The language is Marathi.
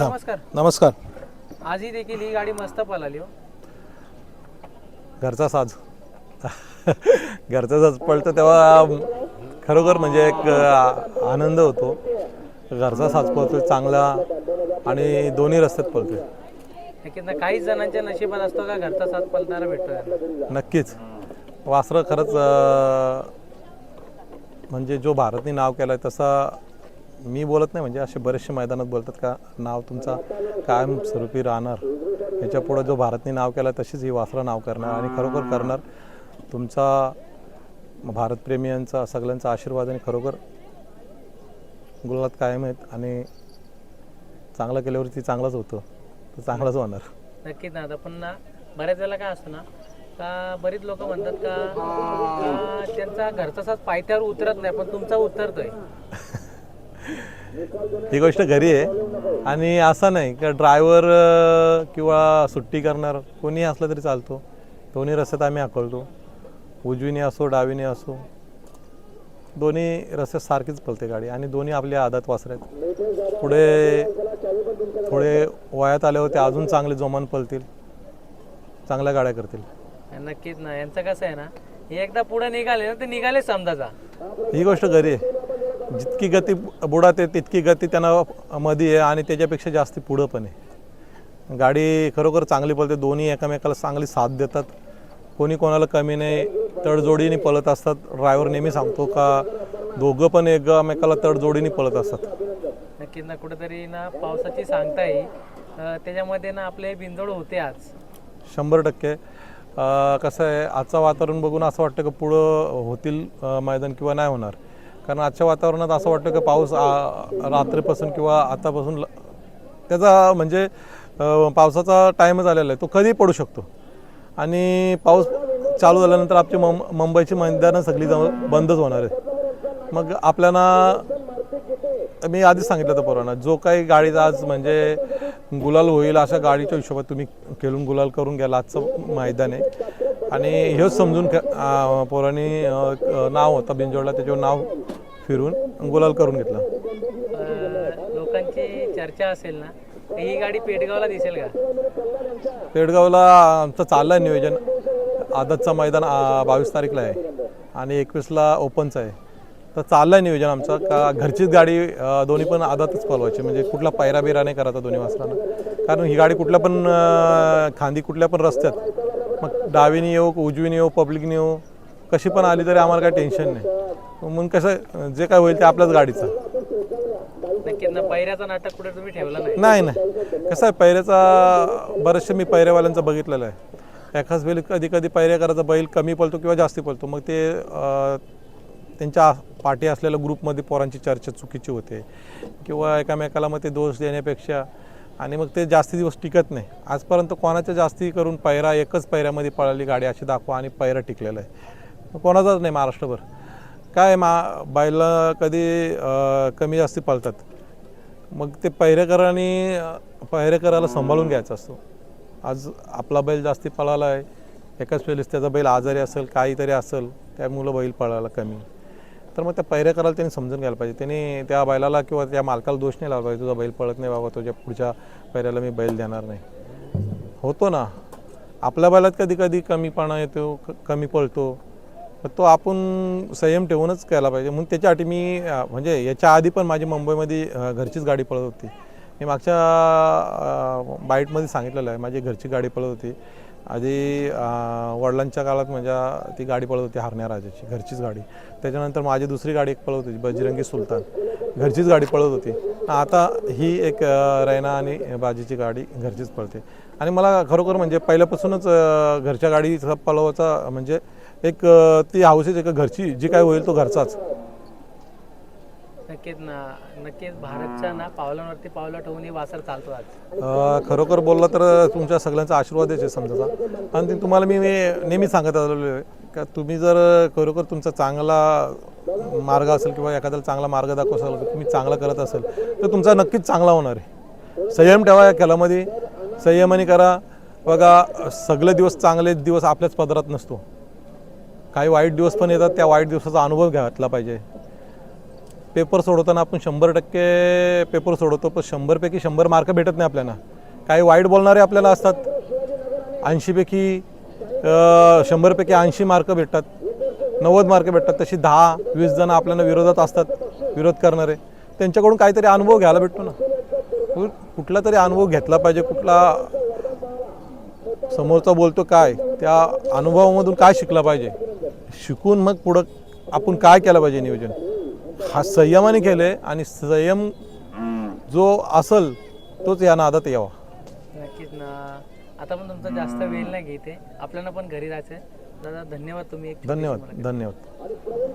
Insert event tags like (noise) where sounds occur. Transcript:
नमस्कार. नमस्कार. आजही देखील ही गाडी मस्त पळाली हो. घरचा साज. (laughs) घरचा साज पळतं तेव्हा खरोखर म्हणजे एक आनंद होतो. घरचा साज पळतोय चांगला आणि दोन्ही रस्त्यात नक्कीच ना काही जणांच्या नशिबात असतो का घरचा साथ पळताना भेटतो त्यांना. नक्कीच. वासरं खरंच अ, म्हणजे जो भारतने नाव केलं आहे तसा मी बोलत नाही म्हणजे असे बरेचसे मैदानात बोलतात का नाव तुमचा कायम स्वरूपी राहणार. याच्या पुढं जो भारतने नाव केला तशीच ही वासरा नाव करणार आणि खरोखर करणार. तुमचा भारतप्रेमियांचा सगळ्यांचा आशीर्वाद आणि खरोखर गुलात कायम आहेत आणि चांगलं केल्यावरती चांगलंच होतं तर चांगलंच होणार. नक्कीच ना पण ना बऱ्याच वेळेला काय असतं ना का बरीच लोक म्हणतात का का त्यांचा घरचा साथ पायथ्यावर उतरत नाही पण तुमचा उतरतोय. ही गोष्ट घरी आहे. आणि असं नाही का ड्रायव्हर किंवा सुट्टी करणार कोणी असलं तरी चालतो. दोन्ही रस्त्यात आम्ही हाकलतो. उजवीने असो डावीने असो. दोन्ही रस्त्यात सारखीच पळते गाडी. आणि दोन्ही आपल्या आदात वासर आहेत पुढे थोडे वयात आल्यावर ते अजून चांगले जोमान पळतील. चांगल्या गाड्या करतील. नक्कीच ना. यांचं कसं आहे ना हे एकदा पुढे निघाले ना ते निघाले समजाचा ही गोष्ट घरी आहे. जितकी गती बुडात आहे तितकी गती त्यांना मध्ये आहे आणि त्याच्यापेक्षा जास्ती पुढं पण आहे. गाडी खरोखर चांगली पळते दोन्ही एकामेकाला चांगली साथ देतात. कोणी कोणाला कमी नाही तडजोडीने पळत असतात. ड्रायव्हर नेहमी सांगतो का दोघं पण एकमेकाला तडजोडीने पळत असतात. नक्कीच ना कुठेतरी ना पावसाची सांगता येईल त्याच्यामध्ये ना आपले बिंजोड होते आज. शंभर टक्के. कसं आहे आजचं वातावरण बघून असं वाटतं की पुढं होतील मैदान किंवा नाही होणार. कारण आजच्या वातावरणात असं वाटतं की पाऊस रात्रीपासून किंवा आतापासून ल- त्याचा म्हणजे पावसाचा टाईमच आलेला आहे तो कधी पडू शकतो. आणि पाऊस चालू झाल्यानंतर आमची मं मुंबईची मैदानं सगळी जाऊन बंदच होणार आहे मग आपल्याला मी आधीच सांगितलं होतं पोरांना जो काही गाडीचा आज म्हणजे गुलाल होईल अशा गाडीच्या हिशोबात तुम्ही खेळून गुलाल करून घ्याल आजचं मैदान आहे. आणि हेच समजून पोरांनी नाव होतं बिंजोडला त्याच्यावर नाव फिरून गुलाल करून घेतलं. अं, लोकांची चर्चा असेल ना तर ही गाडी पेटगावला दिसेल का? पेडगावला आमचं चाललं आहे नियोजन. आदतचं मैदान बावीस तारीखला आहे आणि एकवीसला ओपनचं आहे. तर चाललं आहे नियोजन आमचं. का घरचीच गाडी अ, दोन्ही पण आदातच पळवायची. म्हणजे कुठला पैरा बिरा नाही करायचा दोन्ही वासरांना कारण ही गाडी कुठल्या पण अ, खांदी कुठल्या पण रस्त्यात मग डावीने येऊ उजवीने येऊ पब्लिकने येऊ कशी पण आली तरी आम्हाला काही टेन्शन नाही. मग कसं जे काय होईल ते आपल्याच गाडीचं. नक्कीच ना पैऱ्याचा नाटक कुठे तुम्ही ठेवला नाही? नाही नाही. कसं आहे पैऱ्याचा बरेचसे मी पैऱ्यावाल्यांचं बघितलेलं आहे. एखाच बैल कधी कधी पैऱ्या करायचा बैल कमी पळतो किंवा जास्ती पळतो. मग ते अं, त्यांच्या पाठी असलेल्या ग्रुपमध्ये पोरांची चर्चा चुकीची होते. किंवा एकामेकाला मग ते दोष देण्यापेक्षा आणि मग ते जास्ती दिवस टिकत नाही. आजपर्यंत कोणाच्या जास्ती करून पैरा एकच पैऱ्यामध्ये पळाली गाडी अशी दाखवा आणि पैरा टिकलेला आहे. कोणाचाच नाही महाराष्ट्रभर. काय मा बैल कधी कमी जास्ती पळतात? मग ते पहिरेकरांनी पहिरेकराला सांभाळून घ्यायचा असतो. आज आपला बैल जास्ती पळाला आहे एकाच वेळेस त्याचा बैल आजारी असेल काहीतरी असेल त्यामुळं बैल पळायला कमी. तर मग त्या पहिरेकराला त्यांनी समजून घ्यायला पाहिजे. त्यांनी त्या बैलाला किंवा त्या मालकाला दोष नाही लावला पाहिजे तुझा बैल पळत नाही बाबा तुझ्या पुढच्या पहिऱ्याला मी बैल देणार नाही. होतो ना. आपल्या बैलात कधी कधी कमीपणा येतो क- कमी पळतो. तो आपण संयम ठेवूनच केला पाहिजे. म्हणून त्याच्यासाठी मी म्हणजे याच्या आधी पण माझी मुंबईमध्ये घरचीच गाडी पळत होती. मी मागच्या बाईटमध्ये सांगितलेलं आहे माझी घरची गाडी पळत होती. आधी वडिलांच्या काळात म्हणजे ती गाडी पळत होती हरण्या राजाची घरचीच गाडी. त्याच्यानंतर माझी दुसरी गाडी एक पळत होती बजरंगी सुलतान. घरचीच गाडी पळत होती. आता ही एक रैना आणि बाजीची गाडी घरचीच पळते. आणि मला खरोखर म्हणजे पहिल्यापासूनच घरच्या गाडीचा पळवायचा म्हणजे एक ती हाऊसेस एक घरची जी काय होईल तो घरचाच. नक्कीच ना नक्कीच भारतच्या ना पावलांवरती पावलं ठेवून ही वासर चालतो आज. अं, खरोखर बोललं तर तुमच्या सगळ्यांचा आशीर्वाद आहे समजाचा आणि ते तुम्हाला मी मी नेहमी सांगत आलेलो आहे का तुम्ही जर खरोखर तुमचा चांगला मार्ग असेल किंवा एखाद्याला चांगला मार्ग दाखव असाल तुम्ही चांगला करत असेल तर तुमचा नक्कीच चांगला होणार आहे. संयम ठेवा या खेळामध्ये संयमाने करा. बघा सगळे दिवस चांगले दिवस आपल्याच पदरात नसतो. काही वाईट दिवस पण येतात त्या वाईट दिवसाचा अनुभव घ्यायला पाहिजे. पेपर सोडवताना आपण शंभर टक्के पेपर सोडवतो पण शंभरपैकी शंभर मार्क भेटत नाही आपल्याला. काही वाईट बोलणारे आपल्याला असतात. ऐंशीपैकी शंभरपैकी ऐंशी मार्क भेटतात. नव्वद मार्क भेटतात. तशी दहा वीस जण आपल्याला विरोधात असतात विरोध करणारे. त्यांच्याकडून काहीतरी अनुभव घ्यायला भेटतो ना. कुठला तरी अनुभव घेतला पाहिजे कुठला समोरचा बोलतो काय त्या अनुभवामधून काय शिकला पाहिजे. शिकून मग पुढं आपण काय केलं पाहिजे नियोजन? हा संयमाने केले आणि संयम जो असल तोच या नादात यावा. नक्कीच ना. आता पण तुमचा जास्त वेळ नाही घेते. आपल्याला पण घरी जायचं आहे दादा धन्यवाद तुम्ही एक धन्यवाद धन्यवाद.